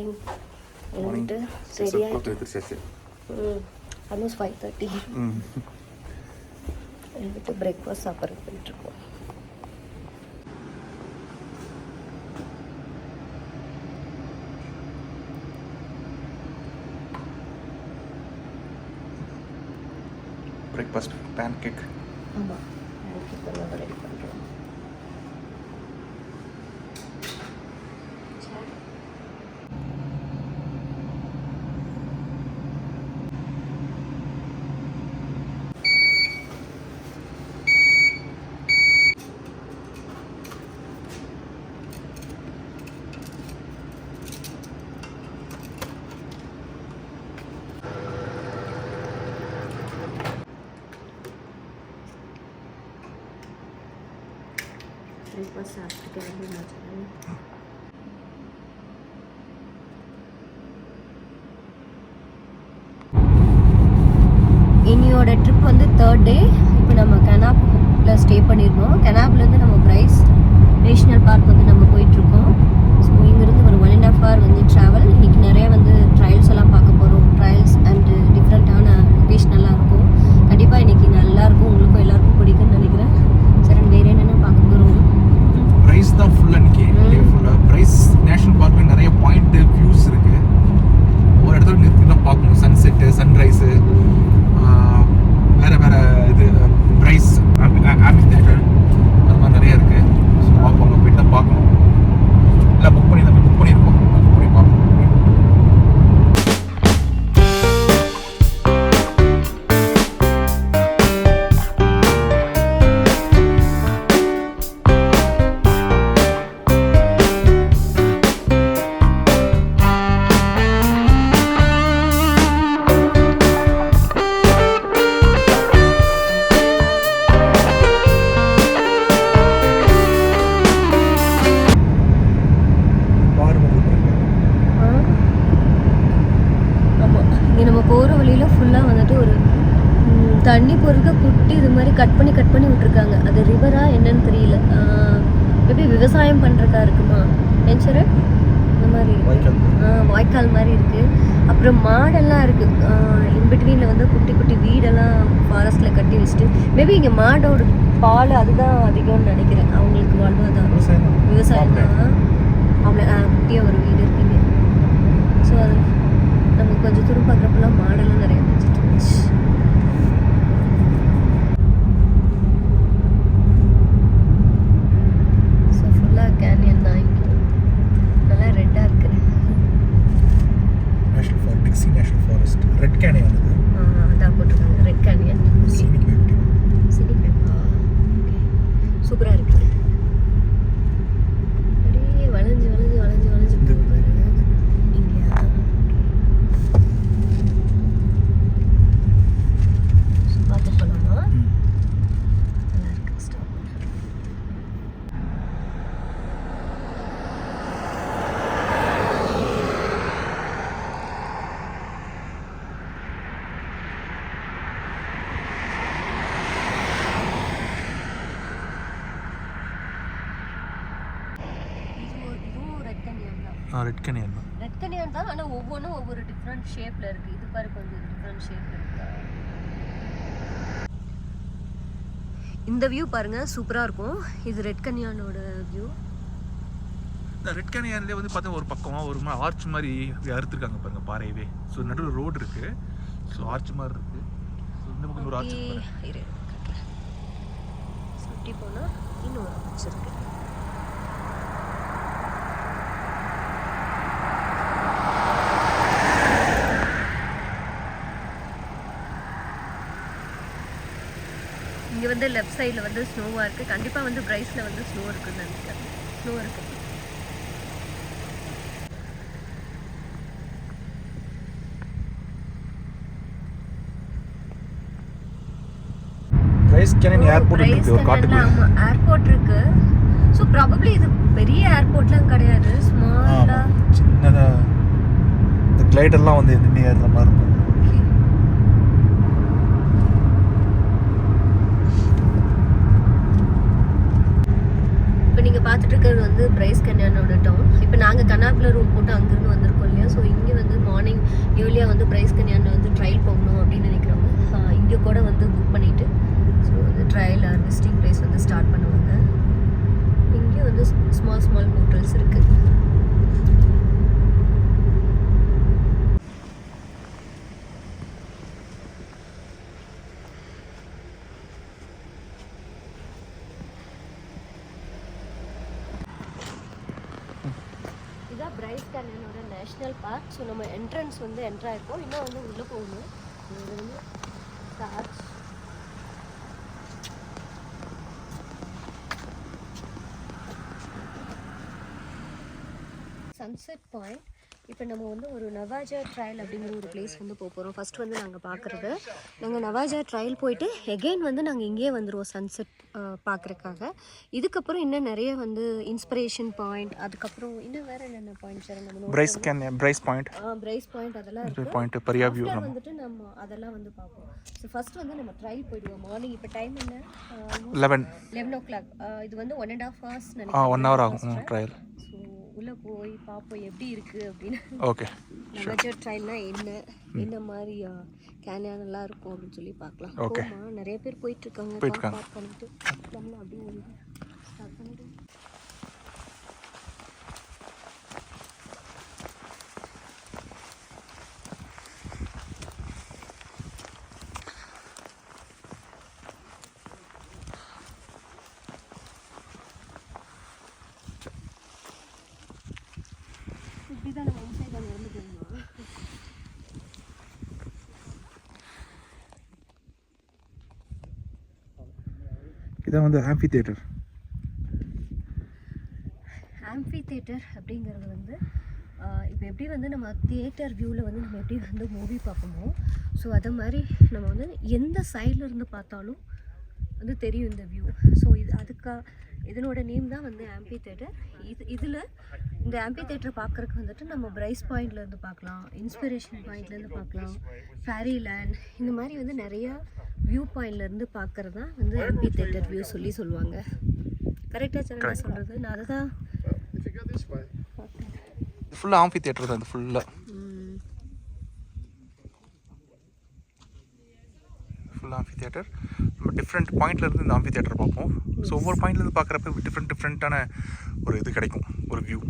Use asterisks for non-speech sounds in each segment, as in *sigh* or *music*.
Morning எழுந்துட்டு clock எழுந்திரிச்சாச்சு almost five thirty hmm எழுந்துட்டு பிரேக்ஃபாஸ்ட் சாப்பிட்றதுக்கு போயிட்டுருக்கோம் பிரேக்ஃபாஸ்ட் பேன் கேக் ஆமாம் எனக்கு இப்போ நம்ம ரெடி பண்ணுறோம் பிரேக்ஃபாஸ்ட் சாப்பிட்டு கிளம்பி வச்சுருக்கேன் இனியோட ட்ரிப் வந்து தேர்ட் டே இப்போ நம்ம கனாப்ல ஸ்டே பண்ணியிருக்கோம் கனாப்லேருந்து நம்ம பிரைஸ் நேஷ்னல் பார்க் வந்து நம்ம போயிட்டுருக்கோம். ஸோ இங்கேருந்து ஒரு ஒன் அண்ட் ஆஃப் ஹவர் வந்து ட்ராவல் இன்றைக்கி நிறைய வந்து ட்ரையல்ஸ் எல்லாம் பார்க்க போகிறோம் ட்ரையல்ஸ் அண்டு டிஃப்ரெண்ட்டான லொக்கேஷன் எல்லாம் இருக்கும். கண்டிப்பாக இன்றைக்கி நல்லாயிருக்கும் உங்களுக்கும் எல்லாருக்கும் பிடிக்கும்னு நினைக்கிறேன். இங்கே நம்ம போகிற வழியில் ஃபுல்லாக வந்துட்டு ஒரு தண்ணி போகிறதுக்கு குட்டி இது மாதிரி கட் பண்ணி கட் பண்ணி விட்ருக்காங்க அது ரிவரா என்னன்னு தெரியல. எப்படி விவசாயம் பண்ணுறக்கா இருக்குமா? ஏன்சரு இந்த மாதிரி வாய்க்கால் மாதிரி. இருக்குது அப்புறம் மாடெல்லாம் இருக்குது இன்பிட்வீனில் வந்து குட்டி குட்டி வீடெல்லாம் ஃபாரஸ்ட்டில் கட்டி வச்சுட்டு மேபி இங்கே மாடோட பால் அதுதான் அதிகம்னு நினைக்கிறேன். அவங்களுக்கு வாழ்வாதாரம். விவசாயம் தான். அவ்வளோ குட்டியாக ஒரு வீடு இருக்குங்க ஸோ அது நம்ம கொஞ்சம் தூரம் பார்க்குறப்பெல்லாம் மாடெல்லாம் நிறைய வச்சுட்டு இருந்துச்சு ஸோ ஃபுல்லாக கேனியன் தான் இங்கே. நல்லா ரெட்டாக இருக்குது national for Dixie national forest red canyon வந்தது அதான் போட்டிருக்காங்க. ரெட் கேனியன் சீனிக் பியூட்டி சினி பேப்பா சூப்பராக இருக்குது அப்படியே வளைஞ்சு வளைஞ்சு வளைஞ்சு வளைஞ்சு போகுது பாருங்க இங்கேயா பார்த்து போகலாமா நல்லா இருக்கு ஸ்டாப் இதுவும் இதுவும் ரெட் கனியான் தான் ரெட் கேனே தான் ரெட் கனியான் தான் ஆனால் ஒவ்வொன்றும் ஒவ்வொரு டிஃப்ரெண்ட் ஷேப்பில் இருக்குது இது பாரு கொஞ்சம் டிஃப்ரெண்ட் ஷேப்பில் இருக்கா. இந்த வியூ பாருங்க சூப்பராக இருக்கும். இது ரெட் கனியானோட வியூ இந்த ரெட் கேனியன்லேயே வந்து பார்த்தா ஒரு பக்கம் ஒரு மாதிரி ஆர்ச் மாதிரி அறுத்துருக்காங்க பாருங்க பாறையவே. ஸோ நடுவில் ரோடு இருக்கு. ஸோ ஆர்ச் மாதிரி இருக்கு. ஸோ இந்த பக்கம் ஒரு ஆர்ச் சுற்றி போனால் இன்னும் ஒரு ஆர்ச் இருக்கு. இங்கே வந்து லெஃப்ட் சைடில் வந்து ஸ்னோவாக இருக்குது கண்டிப்பாக வந்து பிரைஸில் வந்து ஸ்னோ இருக்குன்னு நினைக்கிறேன். ஸ்னோ இருக்குது ஏர்போர்ட் இருக்கு ஸோ ப்ராபப்ளி இது பெரிய ஏர்போர்ட்லாம் கிடையாது. ஸ்மாலா ஆமா. சின்னதா இந்த கிளைடர்லாம் வந்து எதுவுமே ஏறுற மாதிரி இருக்கும் இப்போ நீங்க நீங்கள் பார்த்துட்டு இருக்கிறது வந்து பிரைஸ் கன்யானோட டவுன் இப்போ நாங்கள் கனாப்பில் ரூம் போட்டு அங்கேருந்து வந்திருக்கோம் இல்லையா? ஸோ இங்கே வந்து மார்னிங் ஏர்லியாக வந்து பிரைஸ் கன்யானில் வந்து ட்ரையல் போகணும் அப்படின்னு நினைக்கிறவங்க இங்கே கூட வந்து புக் பண்ணிவிட்டு ஸோ வந்து ட்ரையல் ஆர் விசிட்டிங் பிளேஸ் வந்து ஸ்டார்ட் பண்ணுவாங்க. இங்கே வந்து ஸ்மால் ஸ்மால் ஹோட்டல்ஸ் இருக்குது இதான் பிரைஸ் கேனியனோட நேஷ்னல் பார்க் ஸோ வந்து என்ட்ரு ஆயிருக்கோம். இன்னும் வந்து உள்ளே போகணும். இது வந்து சார்ஜ் சன்செட் பாயிண்ட் இப்போ நம்ம வந்து ஒரு நவாஜா ட்ரையல் அப்படிங்கிற ஒரு பிளேஸ் வந்து போக போகிறோம் ஃபர்ஸ்ட் வந்து நாங்கள் பார்க்குறது நாங்கள் நவாஜா ட்ரையல் போயிட்டு எகெயின் வந்து நாங்கள் இங்கேயே வந்துடுவோம் சன்செட் பார்க்குறக்காக இதுக்கப்புறம் இன்னும் நிறைய வந்து இன்ஸ்பிரேஷன் பாயிண்ட் அதுக்கப்புறம் இன்னும் வேறு என்னென்ன பாயிண்ட் சார் நம்ம can Bryce Point. Bryce point அதெல்லாம் point பெரியா நம்ம. வந்துட்டு நம்ம அதெல்லாம் வந்து பார்ப்போம். ஸோ ஃபர்ஸ்ட் வந்து நம்ம ட்ரையல் போயிடுவோம். மார்னிங் இப்போ டைம் என்ன? லெவன் லெவன் ஓ கிளாக் இது வந்து ஒன் அண்ட் ஹாஃப் ஹவர்ஸ் நினைக்கிறேன் ஒன் ஹவர் ஆகும். ட்ரையல் ஸோ உள்ளே போய் பார்ப்போம் எப்படி இருக்குது அப்படின்னு. ஓகே நவஜர் ட்ரையல்னா என்ன? என்ன மாதிரி கேனியான் எல்லாம் இருக்கும் அப்படின்னு சொல்லி பார்க்கலாம். போமா நிறைய பேர் போயிட்டு இருக்காங்க. போயிட்டு இருக்காங்க. பார்க் பண்ணிட்டு அப்படியே ஸ்டார்ட் பண்ணிட்டு இப்படி தான் நம்ம இன்சைட் அங்கே இருந்து போகணும் இதான் வந்து ஆம்பி தியேட்டர் ஆம்பி தேட்டர் அப்படிங்கிறது வந்து இப்போ எப்படி வந்து நம்ம தியேட்டர் வியூவில் வந்து நம்ம எப்படி வந்து மூவி பார்ப்போமோ ஸோ அதை மாதிரி நம்ம வந்து எந்த சைடில் இருந்து பார்த்தாலும் வந்து தெரியும் இந்த வியூ ஸோ இது அதுக்கா இதனோட நேம் தான் வந்து ஆம்பி தேட்டர் இது இதில் இந்த ஆம்பி தேட்டர் பார்க்குறதுக்கு வந்துட்டு நம்ம பிரைஸ் பாயிண்ட்லேருந்து பார்க்கலாம் இன்ஸ்பிரேஷன் பாயிண்ட்லேருந்து பார்க்கலாம் ஃபேரி லேண்ட் இந்த மாதிரி வந்து நிறையா வியூ பாயிண்ட்லேருந்து பார்க்குறது தான் வந்து ஆம்பி தேட்டர் வியூ சொல்லி சொல்லுவாங்க. கரெக்டாக சார் நான் சொல்கிறது நான் அதை தான் ஃபுல்லாக ஆம்பி தியேட்டர் தான் ஃபுல்லாக. ஃபுல் ஆம்பி தியேட்டர் நம்ம டிஃப்ரெண்ட் பாயிண்ட்லேருந்து இந்த ஆம்பி தியேட்டர் பார்ப்போம். ஸோ ஒவ்வொரு பாயிண்ட்லேருந்து பார்க்குறப்ப டிஃப்ரெண்ட் டிஃப்ரெண்ட்டான ஒரு இது கிடைக்கும் ஒரு வியூ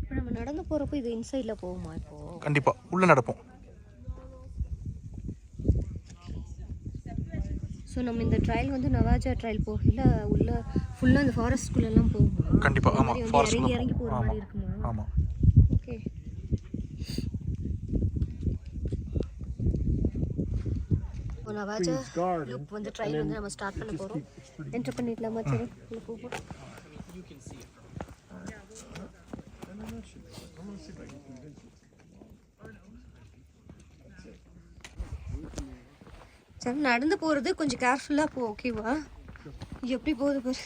இப்போ நம்ம நடந்து போகிறப்போ இது இன்சைடில் போகுமா இப்போ? கண்டிப்பாக உள்ளே நடப்போம். ஸோ நம்ம இந்த ட்ரையல் வந்து நவாஜா ட்ரையல் போகல உள்ள ஃபுல்லாக அந்த ஃபாரஸ்ட்குள்ளெல்லாம் போகுமா? கண்டிப்பா, இந்த ஆமா, மாதிரி வந்து forest இறங்கி இறங்கி போகிற. மாதிரி இருக்குமா? ஆமாம் ஓகே நவாஜா லுக் வந்து ட்ரையல் வந்து நம்ம ஸ்டார்ட் பண்ண போகிறோம் என்டர் பண்ணிடலாமா? சரி உள்ள போவோம் சரி நடந்து போகிறது கொஞ்சம் கேர்ஃபுல்லாக போ ஓகேவா எப்படி போகுது பாரு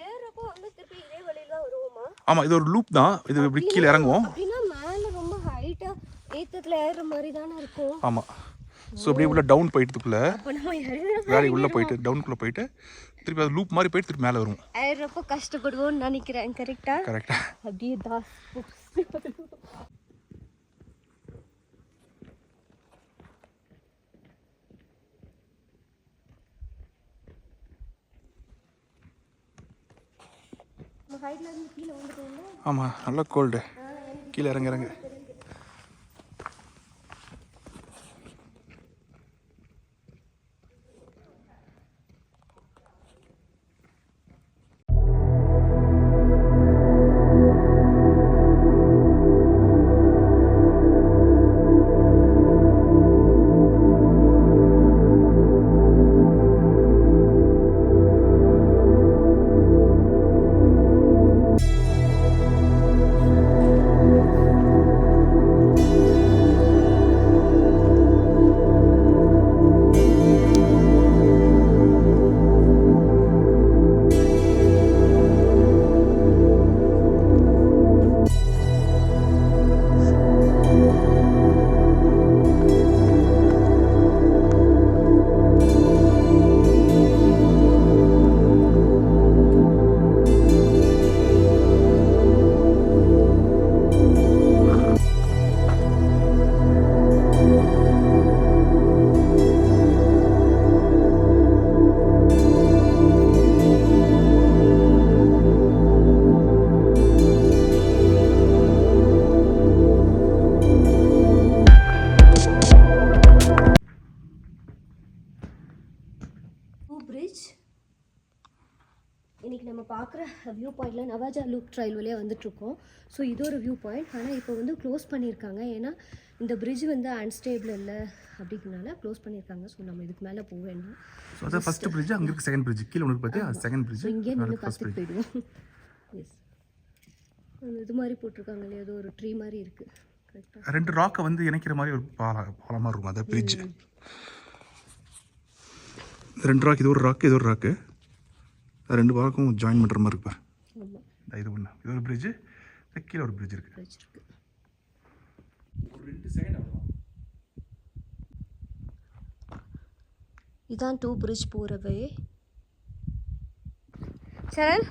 ஏறப்போ வந்து திருப்பி இதே வழியில தான் வருவோமா ஆமாம் இது ஒரு லூப் தான். இது இப்படி கீழே இறங்குவோம். ஆமாம் ஸோ அப்படியே உள்ள டவுன் போயிட்டுக்குள்ளே அப்ப நம்ம இறங்குற வேலை உள்ளே போயிட்டு டவுனுக்குள்ளே போயிட்டு திருப்பி அது லூப் மாதிரி போயிட்டு திருப்பி மேலே வருவோம். ஏறுறப்போ கஷ்டப்படுவோம்னு நினைக்கிறேன். கரெக்டா கரெக்டாக அப்படியே *laughs* தாஸ் ஹைட்ல இருந்து கீழே வந்துட்டோம்ல ஆமாம் நல்லா கோல்டு கீழே இறங்க. லூப் ட்ரையல் வழியாக வந்துட்டுருக்கோம். ஸோ இது ஒரு வியூ பாயிண்ட் ஆனால் இப்போ வந்து க்ளோஸ் பண்ணியிருக்காங்க. ஏன்னா இந்த பிரிட்ஜ் வந்து அன்ஸ்டேபிள் இல்லை அப்படிங்கிறனால க்ளோஸ் பண்ணியிருக்காங்க. ஸோ நம்ம இதுக்கு மேலே போக வேண்டாம். ஸோ அதான் ஃபர்ஸ்ட் பிரிட்ஜ் அங்கே இருக்கு செகண்ட் பிரிட்ஜ் கீழே ஒன்று பார்த்து செகண்ட் பிரிட்ஜ் இங்கே நின்று பார்த்துட்டு போயிடுவோம். எஸ் இது மாதிரி போட்டிருக்காங்க இல்லையா ஏதோ ஒரு ட்ரீ மாதிரி இருக்குது கரெக்டாக ரெண்டு ராக்கை வந்து இணைக்கிற மாதிரி ஒரு பால பாலமாக இருக்கும். அதான் பிரிட்ஜ் ரெண்டு ராக் இது ஒரு ராக்கு இது ஒரு ராக்கு ரெண்டு ராக்கும் ஜாயின் பண்ணுற மாதிரி ஆமாம் இந்த இது ஒன்று இது ஒரு பிரிட்ஜு கீழே ஒரு பிரிட்ஜ் இருக்குது இருக்குது ஒரு ரெண்டு செகண்ட் டூ பிரிட்ஜ் போகிறவே சரண்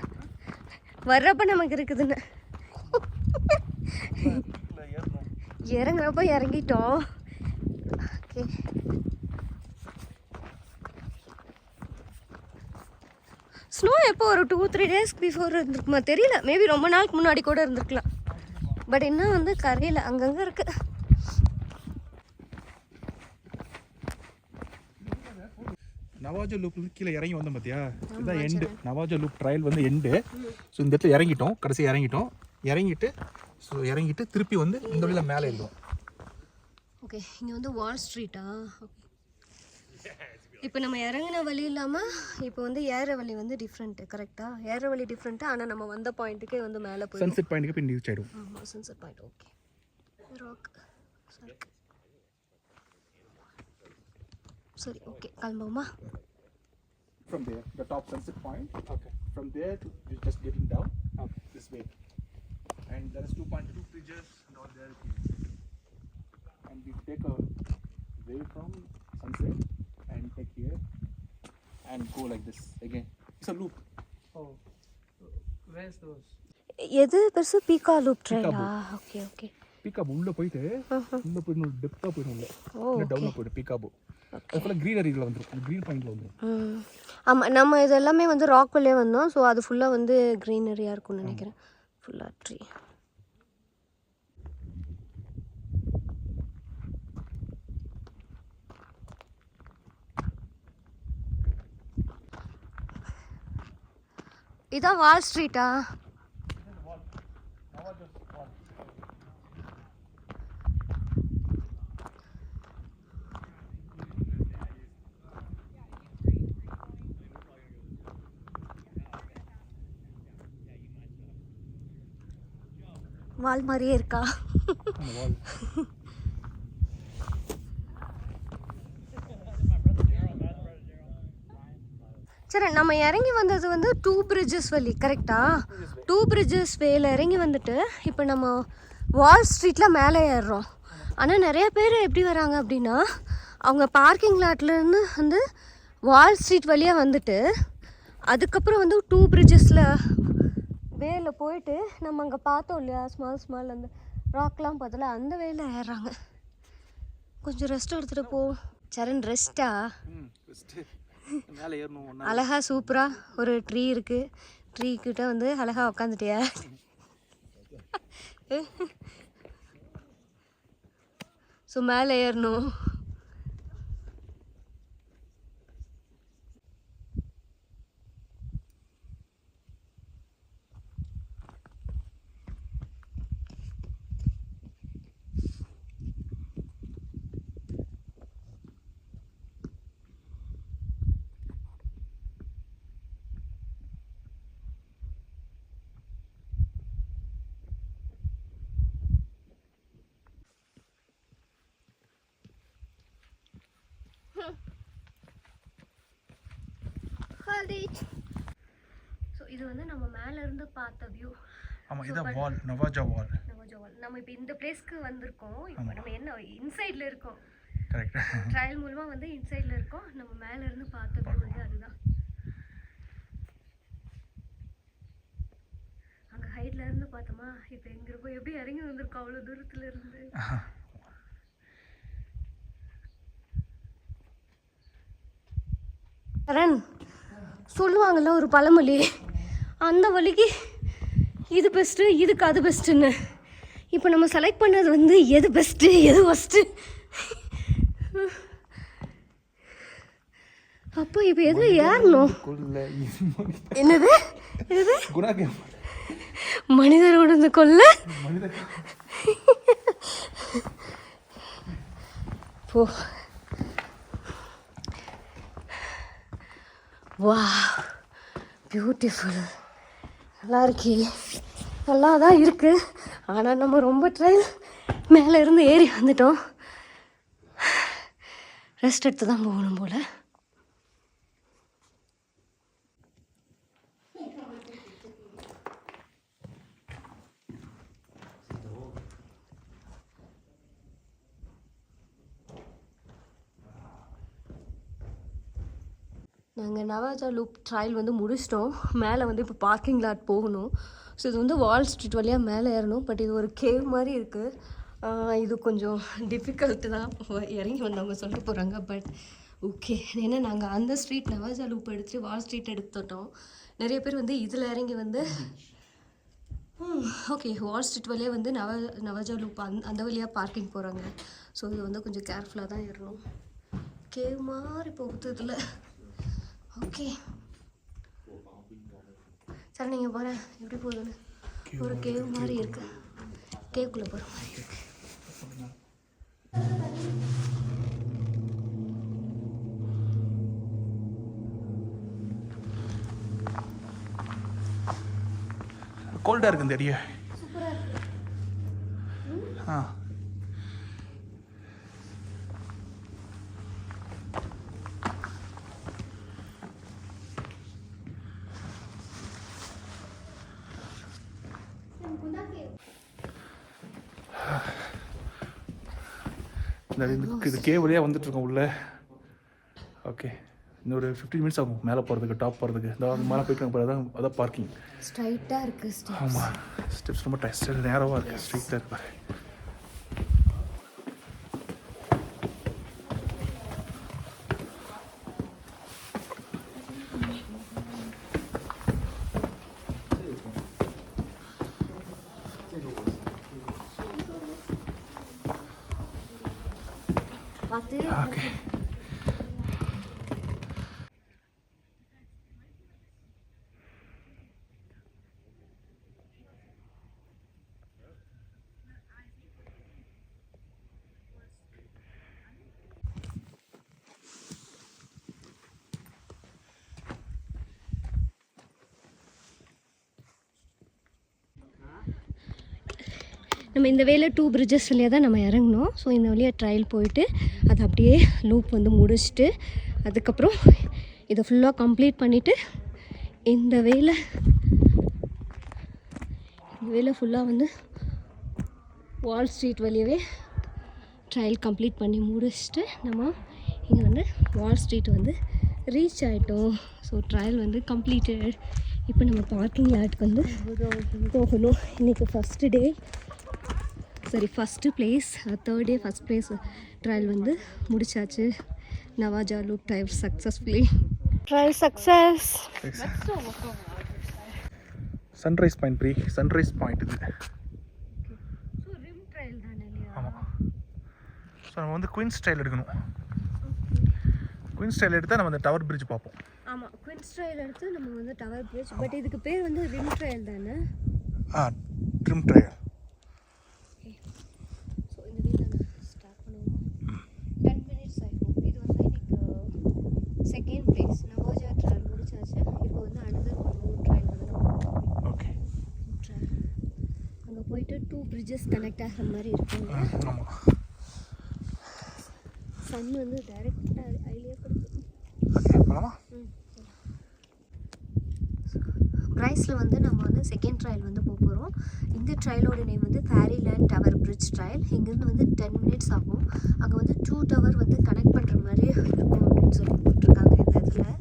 வர்றப்ப நமக்கு இருக்குதுன்னு. இறங்குறப்ப இறங்கிட்டோம். ஓகே ஸ்னோ எப்போ ஒரு டூ த்ரீ டேஸ் பிஃபோர் இருந்திருக்குமா? தெரியல. மேபி ரொம்ப நாளுக்கு முன்னாடி கூட இருந்திருக்கலாம். பட் இன்னும் வந்து கரையில் அங்கங்கே இருக்குது நவாஜோ லூப்ல கீழே இறங்கி வந்தோம் பார்த்தியா இதுதான் எண்டு நவாஜோ லூப் ட்ரையல் வந்து எண்டு ஸோ இந்த இடத்துல இறங்கிட்டோம். கடைசி இறங்கிட்டோம். இறங்கிட்டு ஸோ இறங்கிட்டு திருப்பி வந்து இந்த வழியில் மேலே எழுதுவோம் ஓகே இங்கே வந்து வால் ஸ்ட்ரீட்டா இப்போ நம்ம இறங்கின வழி இல்லாமல் இப்போ வந்து ஏற வழி வந்து டிஃப்ரெண்ட்டு கரெக்டாக ஏற வழி டிஃப்ரெண்ட்டு ஆனால் நம்ம வந்த பாயிண்ட்டுக்கே வந்து மேலே போய் சன்செட் பாயிண்ட்டுக்கு போய் ரீச் ஆகிடும் ஆமாம் சன்செட் பாயிண்ட் ஓகே ராக் சரி ஓகே கிளம்புவோமா from there, the top sunset point. Okay. From there to you just getting down okay. this way. And there is 2.2 bridges all there. And we take a way from sunset take here and go like this again. It's a loop. Oh, where's those? எது? பெருசு பீக்கா loop ட்ரெயினா okay okay peekaboo உள்ள போயிட்டு உள்ள போய் இன்னும் டெப்த்தாக போயிடும் உள்ள. டவுனில் போயிடும் பீக்காபு அது ஃபுல்லாக க்ரீனரியில் வந்துடும் க்ரீன் பாயிண்ட்ல வந்துடும் ஆமாம் நம்ம இது எல்லாமே வந்து ராக் வழியே வந்தோம். ஸோ அது ஃபுல்லாக வந்து க்ரீனரியாக இருக்கும்னு நினைக்கிறேன். ஃபுல்லாக ட்ரீ இதான் வால் ஸ்ட்ரீட்டா வால் மாதிரியே இருக்கா அந்த வால் சரி நம்ம இறங்கி வந்தது வந்து டூ பிரிட்ஜஸ் வழி கரெக்டா டூ பிரிட்ஜஸ் வேல இறங்கி வந்துட்டு இப்போ நம்ம வால் ஸ்ட்ரீட்டில் மேலே ஏறுறோம். ஆனால் நிறைய பேர் எப்படி வராங்க அப்படின்னா அவங்க பார்க்கிங் லாட்லேருந்து வந்து வால் ஸ்ட்ரீட் வழியாக வந்துட்டு அதுக்கப்புறம் வந்து டூ பிரிட்ஜஸில் வேல போயிட்டு நம்ம அங்கே பார்த்தோம் இல்லையா ஸ்மால் ஸ்மால் அந்த ராக்லாம் பார்த்தல அந்த வேல ஏறுறாங்க. கொஞ்சம் ரெஸ்ட் எடுத்துகிட்டு போ. சரண் ரெஸ்ட்டா அழகா சூப்பரா ஒரு ட்ரீ இருக்கு. ட்ரீ கிட்ட வந்து அழகா உக்காந்துட்டியா? *laughs* ஸோ மேலே ஏறணும் ஸோ இது வந்து நம்ம மேலே *laughs* இருந்து பார்த்த வியூ ஆமாம் இதான் வால் நவாஜா வால் நம்ம இப்போ இந்த பிளேஸ்க்கு வந்திருக்கோம். இப்போ நம்ம என்ன இன்சைடில் இருக்கோம். கரெக்ட் ட்ரையல் மூலமாக வந்து இன்சைடில் இருக்கோம். நம்ம மேலே இருந்து பார்த்த வியூ வந்து அதுதான். அங்கே ஹைட்ல இருந்து பார்த்தோமா? இப்போ எங்க இருக்கோம்? எப்படி இறங்கி வந்திருக்கோம்? அவ்வளோ தூரத்துல இருந்து. கரண் சொல்லுவாங்கல்ல ஒரு பழமொழி? அந்த வழிக்கு இது பெஸ்ட்டு இதுக்கு அது பெஸ்ட்டுன்னு இப்போ நம்ம செலக்ட் பண்ணது வந்து எது பெஸ்ட்டு எது ஃபஸ்ட்டு அப்போ இப்போ எதுல ஏறணும்? என்னது? என்னது? மனிதர் உணர்ந்து கொள்ள? போ. வா பியூட்டிஃபுல் நல்லா இருக்கே. நல்லா தான் இருக்குது ஆனால் நம்ம ரொம்ப ட்ரெயின் மேலே இருந்து ஏறி வந்துட்டோம். ரெஸ்ட் எடுத்து தான் போகணும் போல். நாங்கள் நவாஜா லூப் ட்ரையல் வந்து முடிச்சிட்டோம். மேலே வந்து இப்போ பார்க்கிங் லாட் போகணும். ஸோ இது வந்து வால் ஸ்ட்ரீட் வழியாக மேலே ஏறணும். பட் இது ஒரு கேவ் மாதிரி இருக்குது இது கொஞ்சம் டிஃபிகல்ட்டு தான். இறங்கி வந்தவங்க சொல்ல போகிறாங்க பட் ஓகே ஏன்னா நாங்கள் அந்த ஸ்ட்ரீட் நவாஜா லூப் எடுத்து வால் ஸ்ட்ரீட் எடுத்துட்டோம். நிறைய பேர் வந்து இதில் இறங்கி வந்து ஓகே வால் ஸ்ட்ரீட் வழியாக வந்து நவ நவாஜா லூப் அந் அந்த வழியாக பார்க்கிங் போகிறாங்க ஸோ இது வந்து கொஞ்சம் கேர்ஃபுல்லாக தான் ஏறணும். கேவ் மாதிரி போகுது இதில். ஓகே. சரி நீங்கள் போகிறேன் எப்படி போகுதுன்னு? ஒரு கேவ் மாதிரி இருக்கு. கேவ்க்குள்ளே போகிற மாதிரி இருக்கு. கோல்டாக இருக்கு. இந்த ஆ. இந்த இது- கே வழியாக வந்துட்டு இருக்கோம் உள்ள. ஓகே இன்னொரு ஃபிஃப்டீன் மினிட்ஸ் ஆகும். மேலே போகிறதுக்கு டாப் போகிறதுக்கு இந்த மேலே போயிட்டு நாங்கள் அதான் அதான் பார்க்கிங் ஸ்ட்ரைட்டாக இருக்குது ஆமாம் ஸ்டெப்ஸ் ரொம்ப நேரமாக இருக்குது ஸ்ட்ரீட்டாக இருக்கு பார்த்து ஓகே நம்ம இந்த வேலை டூ பிரிட்ஜஸ் வழியாக தான் நம்ம இறங்கினோம். ஸோ இந்த வழியாக ட்ரையல் போயிட்டு அதை அப்படியே லூப் வந்து முடிச்சுட்டு அதுக்கப்புறம் இதை ஃபுல்லாக கம்ப்ளீட் பண்ணிவிட்டு இந்த வேலை இந்த வேலை ஃபுல்லாக வந்து வால் ஸ்ட்ரீட் வழியவே ட்ரையல் கம்ப்ளீட் பண்ணி முடிச்சுட்டு நம்ம இங்கே வந்து வால் ஸ்ட்ரீட் வந்து ரீச் ஆகிட்டோம் ஸோ ட்ரையல் வந்து கம்ப்ளீட்டட் இப்போ நம்ம பார்க்கிங் லாட்டுக்கு வந்து போகணும். இன்றைக்கி ஃபஸ்ட்டு டே சரி first place third day first place trail வந்து முடிச்சாச்சு. Navajo loop drive successfully drive success sunrise point pre sunrise point இது. ஸோ ரிம் ட்ரையல் தானே இல்லையா? ஆமாம் ஸோ நம்ம வந்து குயின் ஸ்டைல் எடுக்கணும். குயின் ஸ்டைல் எடுத்தால் நம்ம அந்த டவர் பிரிட்ஜ் பார்ப்போம். ஆமாம் குவின்ஸ் ட்ரையல் எடுத்து நம்ம வந்து டவர் பிரிட்ஜ் பட் இதுக்கு பேர் வந்து ரிம் ட்ரையல் தானே? ஆ ட்ரிம் ட்ரையல் ஸோ இந்த வீட்டில் ஸ்டார்ட் பண்ணுவோம் டென் மினிட்ஸ் ஆகிடும் இது வந்து செகண்ட் பிளேஸ் நவாஜா ட்ரையல் முடிச்சாச்சு இப்போ வந்து அனதர் ஒரு ட்ரையல் வந்து ஓகே அங்கே போயிட்டு டூ பிரிட்ஜஸ் கனெக்ட் ஆகிற மாதிரி இருக்குங்க சன் வந்து டைரெக்டாக ஐலியே கொடுக்கும் ஓகே போகலாமா ப்ரைஸில் வந்து நம்ம வந்து செகண்ட் ட்ரையல் வந்து போக போகிறோம் இந்த ட்ரையலோட நேம் வந்து ஃபேரிலேண்ட் டவர் பிரிட்ஜ் ட்ரையல் இங்கேருந்து வந்து டென் மினிட்ஸ் ஆகும். அங்கே வந்து டூ டவர் வந்து கனெக்ட் பண்ணுற மாதிரி இருக்கும் அப்படின்னு சொல்லி போட்டிருக்காங்க இந்த இதில்.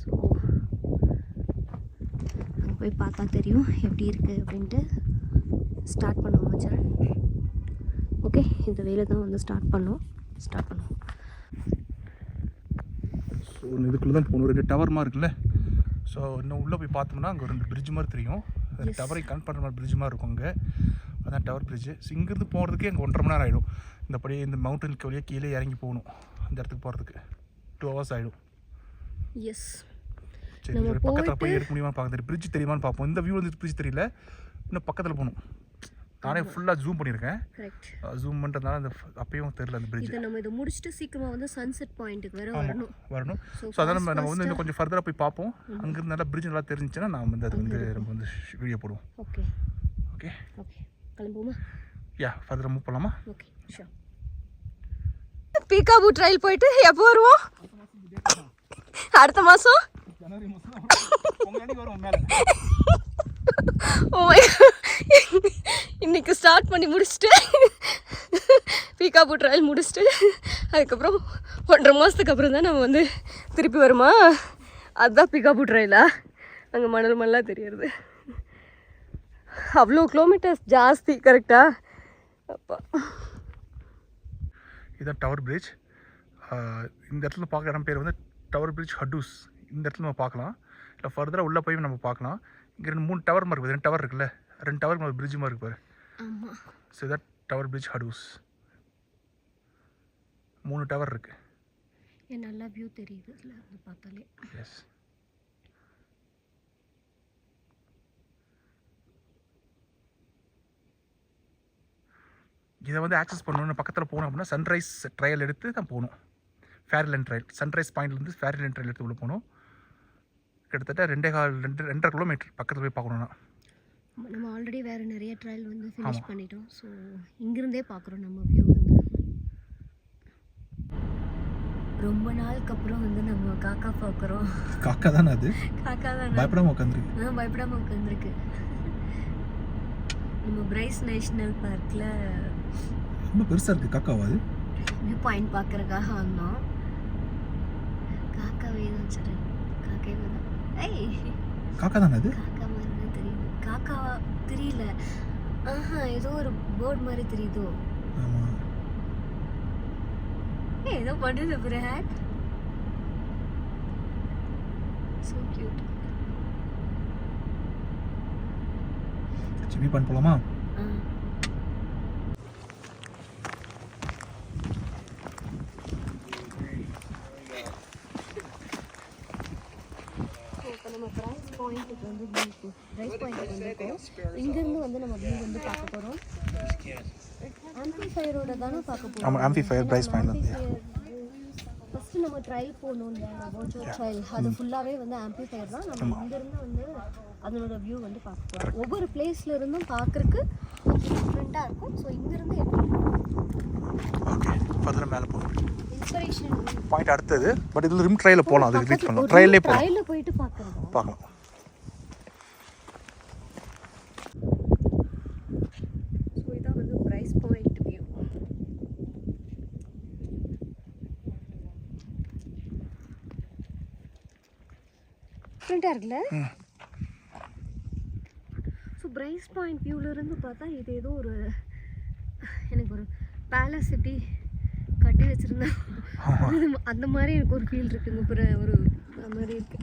ஸோ அங்கே போய் பார்த்தா தெரியும் எப்படி இருக்குது அப்படின்ட்டு. ஸ்டார்ட் பண்ணுவோம் மச்சான். ஓகே இந்த வேலை தான் வந்து ஸ்டார்ட் பண்ணோம். ஸ்டார்ட் பண்ணுவோம். ஸோ இதுக்குள்ளே தான் போகணும். ரெண்டு டவர் மாதிரி இருக்குல்ல? ஸோ இன்னும் உள்ளே போய் பார்த்தோம்னா அங்கே ரெண்டு பிரிட்ஜ் மாதிரி தெரியும். அந்த Yes. டவரை கனெக்ட் பண்ணுற மாதிரி பிரிட்ஜ் மாதிரி இருக்கும் அங்கே. அதான் டவர் பிரிட்ஜ் இங்கேருந்து போகிறதுக்கே அங்கே ஒன்றரை மணி நேரம் ஆகிடும் இந்த படியே இந்த மவுண்டனுக்கு வழியாக கீழே இறங்கி போகணும். அந்த இடத்துக்கு போகிறதுக்கு டூ ஹவர்ஸ் ஆகிடும் எஸ் சரி பக்கத்தில் போய் எடுக்க முடியுமா பார்க்க பிரிட்ஜ் தெரியுமான்னு பார்ப்போம். இந்த வியூ வந்து பிரிட்ஜ் தெரியல. இன்னும் பக்கத்தில் போகணும். நானே ஃபுல்லாக ஜூம் பண்ணியிருக்கேன். கரெக்ட் ஜூம் பண்ணுறதுனால அந்த அப்பயும் தெரியல அந்த பிரிட்ஜ் இதை நம்ம இதை முடிச்சுட்டு சீக்கிரமா வந்து சன்செட் பாயிண்ட்டுக்கு வேற வரணும். வரணும். ஸோ அதான் நம்ம நம்ம வந்து இன்னும் கொஞ்சம் ஃபர்தராக போய் பார்ப்போம். அங்கிருந்து நல்லா பிரிட்ஜ் நல்லா தெரிஞ்சுச்சுன்னா நான் வந்து அது வந்து நம்ம வந்து வீடியோ போடுவோம். ஓகே ஓகே ஓகே கிளம்புவோமா? யா ஃபர்தராக மூவ் பண்ணலாமா? ஓகே ஷோ பீகாபு ட்ரையல் போயிட்டு எப்போ வருவோம்? அடுத்த மாதம் ஜனவரி மாதம் உங்கள் வரும் மேலே. ஓ *laughs* மை இன்னைக்கு ஸ்டார்ட் பண்ணி முடிச்சுட்டு பீகாபு ட்ரையல் முடிச்சுட்டு அதுக்கப்புறம் ஒன்றரை மாதத்துக்கு அப்புறம் தான் நம்ம வந்து திருப்பி வருமா? அதுதான் பீகாபு ட்ரையலா அங்கே மணல் மணலாக தெரியறது. அவ்வளோ கிலோமீட்டர்ஸ் ஜாஸ்தி கரெக்டா அப்பா. இதுதான் டவர் பிரிட்ஜ் இந்த இடத்துல பார்க்குற இடம் பேர் வந்து டவர் பிரிட்ஜ் ஹட்டூஸ் இந்த இடத்துல நம்ம பார்க்கலாம். இல்லை ஃபர்தராக உள்ளே போய் நம்ம பார்க்கலாம். இங்கே ரெண்டு மூணு டவர் மாதிரி இருக்குது ரெண்டு டவர் இருக்குல்ல? ரெண்டு டவர் மாதிரி பிரிட்ஜ் மாதிரி இருக்கு பாரு. ஆமாம் இதான் டவர் பிரிட்ஜ் ஹடூஸ் மூணு டவர் இருக்குது நல்லா வியூ தெரியுது. இதில் பார்த்தாலே. எஸ் இதை வந்து ஆக்சஸ் பண்ணணும்னு பக்கத்தில் போகணும் அப்படின்னா சன்ரைஸ் ட்ரையல் எடுத்து தான் போகணும். ஃபேர்லேண்ட் ட்ரையல் சன்ரைஸ் பாயிண்ட்லேருந்து ஃபேர்லேண்ட் ட்ரையல் எடுத்து உள்ள போகணும். கிட்டத்தட்ட ரெண்டே கால் ரெண்டு ரெண்டரை கிலோமீட்டர் பக்கத்தில் போய் பார்க்கணும்னா. நம்ம ஆல்ரெடி வேறு நிறைய ட்ரையல் வந்து ஃபினிஷ். பண்ணிட்டோம். ஸோ இங்கிருந்தே பார்க்குறோம் நம்ம வியூ வந்து. ரொம்ப நாளுக்கு அப்புறம் வந்து நம்ம காக்கா பார்க்குறோம். காக்கா தானே அது? காக்கா தான் பயப்படாமல் உட்காந்துருக்கு. ஆ பயப்படாம உட்காந்துருக்கு. நம்ம பிரைஸ் நேஷ்னல் பார்க்கில் ரொம்ப பெருசாக இருக்குது காக்காவா அது? வியூ பாயிண்ட் பார்க்கறதுக்காக வந்தோம். காக்காவே தான் சரண் காக்காவே தான் ஐய் காக்கா தானே அது காக்கா தெரியல. ஆஹா ஏதோ ஒரு போர்டு மாதிரி தெரியுதோ? ஏய், ஏதோ பண்ணுது பிரஹாட் ஸோ கியூட் சிவி பண்ண போகலாமா ஆ இப்போ நம்ம ப்ரைஸ் பாயிண்ட்டுக்கு வந்து வந்திருக்கோம் இங்கேருந்து வந்து நம்ம வியூ வந்து பார்க்க போகிறோம் ஆம்பிஃபையரோட தானே பார்க்க போகிறோம் ஆமாம் ஆம்பிஃபையர் பிரைஸ் பாயிண்ட் ஃபஸ்ட்டு நம்ம ட்ரையல் போகணும் இல்லையா வர்ச்சுவல் ட்ரையல் அது ஃபுல்லாகவே வந்து ஆம்பிஃபையர் தான். நம்ம இங்கேருந்து வந்து அதனோட வியூ வந்து பார்க்க போகிறோம் ஒவ்வொரு பிளேஸ்ல இருந்தும் பார்க்கறக்கு டிஃப்ரெண்ட்டாக இருக்கும். ஸோ இங்கேருந்து ஓகே ஃபர்தராக மேலே போகணும் இன்ஸ்பிரேஷன் பாயிண்ட் அடுத்தது பட் இதில் ரிம் ட்ரையில் போகலாம் அதுக்கு ரீச் பண்ணலாம். ட்ரையல்லே போகலாம். ட்ரையலில் போயிட்டு பார்க்குறதா? பார்க்கலாம் ஸோ இதான் வந்து ப்ரைஸ் பாயிண்ட் வியூ டிஃப்ரெண்ட்டாக இருக்குல்ல? ஸோ பிரைஸ் பாயிண்ட் வியூவிலேருந்து பார்த்தா இது ஏதோ ஒரு எனக்கு ஒரு பேலஸ் சிட்டி கட்டி வச்சுருந்தா. அந்த மாதிரி எனக்கு ஒரு ஃபீல் இருக்குங்க. அப்புறம் ஒரு மாதிரி இருக்கு.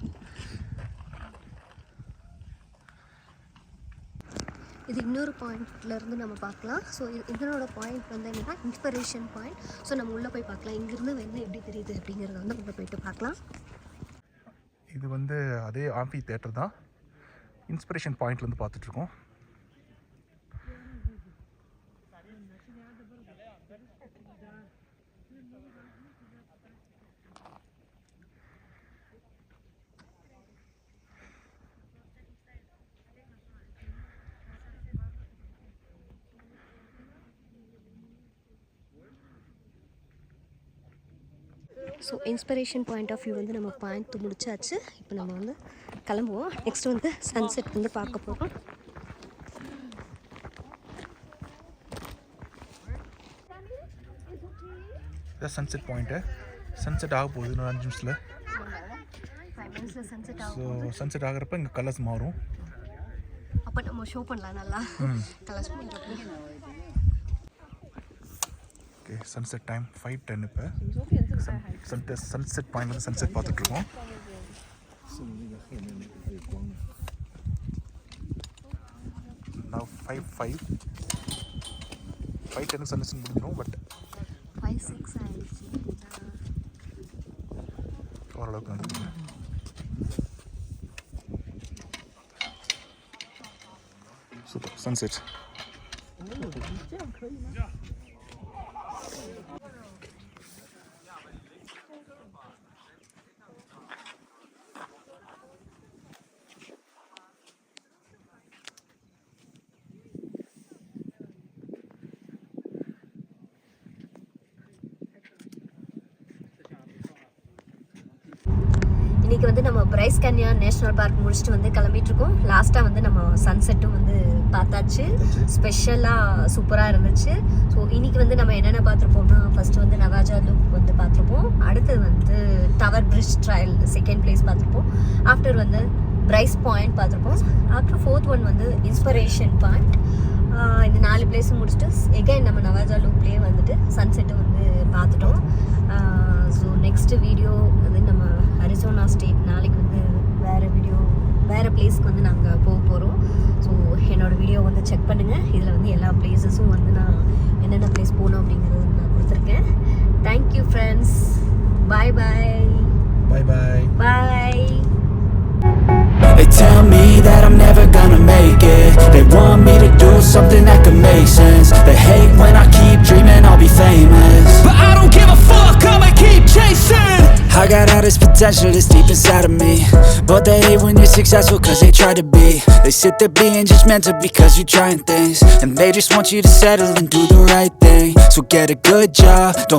இது இன்னொரு பாயிண்ட்ல இருந்து நம்ம பார்க்கலாம். ஸோ இதனோட பாயிண்ட் வந்து என்னன்னா இன்ஸ்பிரேஷன் பாயிண்ட் ஸோ நம்ம உள்ளே போய் பார்க்கலாம். இங்கிருந்து வெளில எப்படி தெரியுது அப்படிங்கிறத வந்து உள்ளே போயிட்டு பார்க்கலாம். இது வந்து அதே ஆம்பி தேட்டர் தான் இன்ஸ்பிரேஷன் பாயிண்ட்லேருந்து பார்த்துட்ருக்கோம் so inspiration point of view வந்து நம்ம பாயிண்ட் முடிச்சாச்சு. இப்போ நம்ம வந்து கிளம்புவோம். நெக்ஸ்ட் வந்து சன்செட் வந்து பார்க்க போகிறோம் இதான் சன்செட் பாயிண்ட்டு சன்செட் ஆக போகுது இன்னொரு அஞ்சு நிமிஷத்தில். ஸோ சன்செட் ஆகிறப்ப இங்கே கலர்ஸ் மாறும். அப்போ நம்ம ஷோ பண்ணலாம் நல்லா. கலர்ஸ் பண்ணுறப்போ okay sunset time five ten இப்போ. சன் சன்செட் பாயிண்ட் வந்து சன்செட் பார்த்துட்ருக்கோம். நான் five five five ten sunset முடிஞ்சிடும் பட் சிக்ஸ் ஓரளவுக்கு வந்து சூப்பர் சன்செட் 这样可以吗？இன்னைக்கு வந்து நம்ம பிரைஸ் கன்யா நேஷனல் பார்க் முடிச்சுட்டு வந்து கிளம்பிட்டு இருக்கோம் லாஸ்ட்டாக வந்து நம்ம சன்செட்டும் வந்து பார்த்தாச்சு. ஸ்பெஷலாக சூப்பராக இருந்துச்சு. ஸோ இன்னைக்கு வந்து நம்ம என்னென்ன பார்த்துருப்போம்னா ஃபர்ஸ்ட் வந்து நவாஜா லுக் வந்து பார்த்துருப்போம். அடுத்தது வந்து tower bridge trail second place பார்த்துருப்போம். ஆஃப்டர் வந்து பிரைஸ் பாயிண்ட் பார்த்துருப்போம். ஆஃப்டர் ஃபோர்த் ஒன் வந்து இன்ஸ்பிரேஷன் பாயிண்ட் இந்த நாலு பிளேஸும் முடிச்சுட்டு எகைன் நம்ம நவாஜா லூப்லேயே வந்துட்டு சன்செட்டை வந்து பார்த்துட்டோம். ஸோ நெக்ஸ்ட் வீடியோ வந்து நம்ம அரிசோனா ஸ்டேட் நாளைக்கு வந்து வேறு வீடியோ வேறு பிளேஸ்க்கு வந்து நாங்கள் போக போகிறோம் ஸோ என்னோட வீடியோ வந்து செக் பண்ணுங்கள் இதில் வந்து எல்லா பிளேசஸும் வந்து நான் என்னென்ன பிளேஸ் போகணும் அப்படிங்கிறது நான் கொடுத்துருக்கேன் thank you friends bye bye Bye bye. Bye They tell me that I'm never gonna make it They want me to do something that could make sense They hate when I keep dreaming I'll be famous But I don't give a fuck, I'ma keep chasing I got all this potential that's deep inside of me. But they hate when you're successful cause they try to be. They sit there being judgmental because you're trying things. And they just want you to settle and do the right thing. So get a good job, don't